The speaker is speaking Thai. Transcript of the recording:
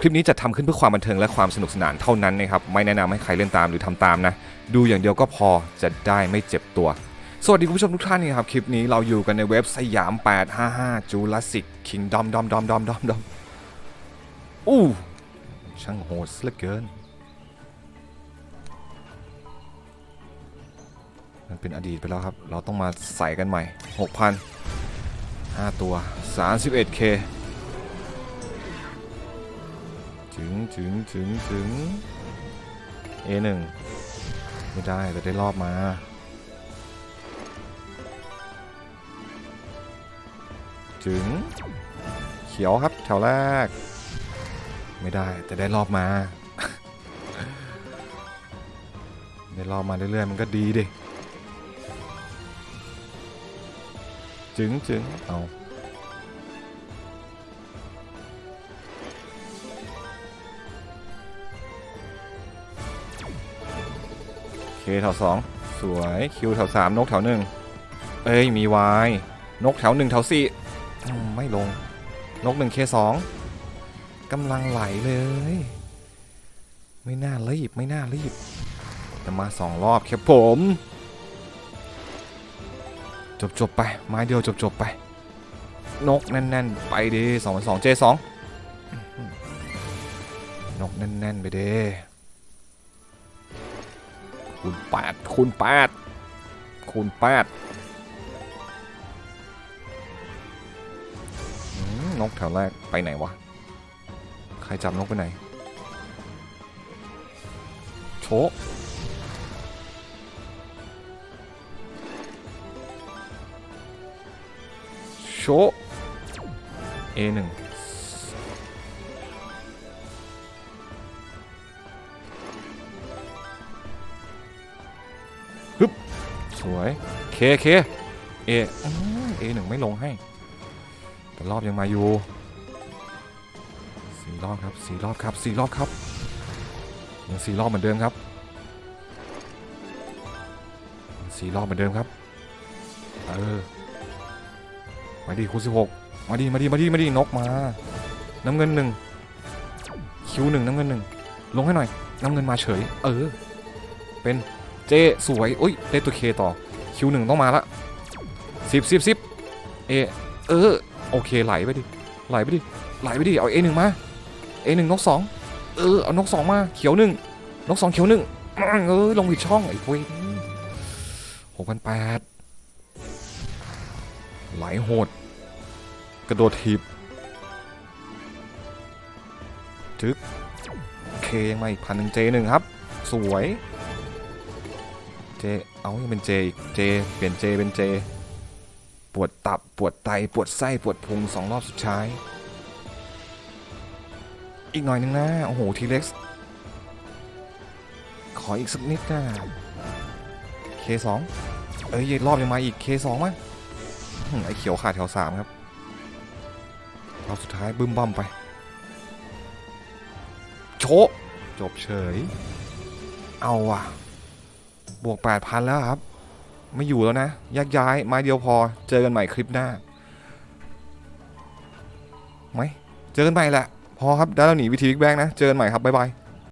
คลิปนี้จะทำขึ้นเพื่อความบันเทิงและความสนุกสนานเท่านั้นนะครับ ไม่แนะนำให้ใครเล่นตามหรือทำตามนะ ดูอย่างเดียวก็พอจะได้ไม่เจ็บตัว สวัสดีคุณผู้ชมทุกท่านนะครับ คลิปนี้เราอยู่กันในเว็บสยาม 855 Jurassic Kingdom ดอมดอมดอมดอมดอมอู้ช่างโหดเหลือเกิน มันเป็นอดีตไปแล้วครับ เราต้องมาใส่กันใหม่ 6,000 5 ตัว 31k ถึงถึงถึงถึง A1 ไม่ได้แต่ได้รอบมาถึง เขียวครับแถวแรก ไม่ได้แต่ได้รอบมา ได้รอบมาเรื่อยๆมันก็ดีดิ จึงจึงเอา เคแถวสองสวยคิวแถวสามนกแถวหนึ่งเอ้ยมีวายนกแถวหนึ่งแถวสี่ไม่ลง นกหนึ่งเคสองกำลังไหลเลย ไม่น่ารีบไม่น่ารีบแต่มาสองรอบครับผม จบจบไป ไม้เดียวจบจบไป นกแน่นๆ ไปดิสองสองเจสองนกแน่นๆ ไปเดิ คูณแปดคูณแปดคูณแปดนกแถวแรกไปไหนวะ ใครจับนกไปไหน โชะโชะ A1 ฮึบสวยเคเคเอเอืม A1 ไม่ลงให้ แต่รอบยังมาอยู่สี่รอบครับสี่รอบครับสี่รอบครับยังสี่รอบเหมือนเดิมครับสี่รอบเหมือนเดิมครับเออมาดิคูณสิบหกมาดิมาดิมาดิมาดินกมา น้ำเงินหนึ่งคิวหนึ่งน้ำเงินหนึ่งลงให้หน่อย น้ำเงินมาเฉย เออ เป็น เจสวยอุ้ยได้ตัวเคต่อคิวหนึ่งต้องมาละสิบสิบสิบเอเออโอเคไหลไปดิไหลไปดิไหลไปดิเอาเอหนึ่งมาเอหนึ่งนกสองเออเอานกสองมาเขียวหนึ่งนกสองเขียวหนึ่งเออลงผิดช่องไอ้พวกหกพันแปดไหลโหด กระโดดถีบจึกเคยังมาอีกพันหนึ่งเจหนึ่งครับ สวย เอายังเป็นเจอีกเจ เปลี่ยนเจเป็นเจ ปวดตับ ปวดไต ปวดไส้ ปวดพุงสองรอบสุดท้าย อีกหน่อยหนึงนะ โอ้โห ทีเล็กซ์ ขออีกสักนิดนะเคสองเอ้ยรอบยังมาอีกเคสองมั้ยไอเขียวขาดแถวสามครับรอบสุดท้ายบึ้มบั้มไป โชจบเฉย เอาว่ะ บวก 8,000 แล้วครับ ไม่อยู่แล้วนะยากย้ายไม้เดียวพอ เจอกันใหม่คลิปหน้าไหมเจอกันใหม่แหละ พอครับได้แล้วหนีวิธีบิ๊กแบงนะ เจอกันใหม่ครับ บ๊ายบาย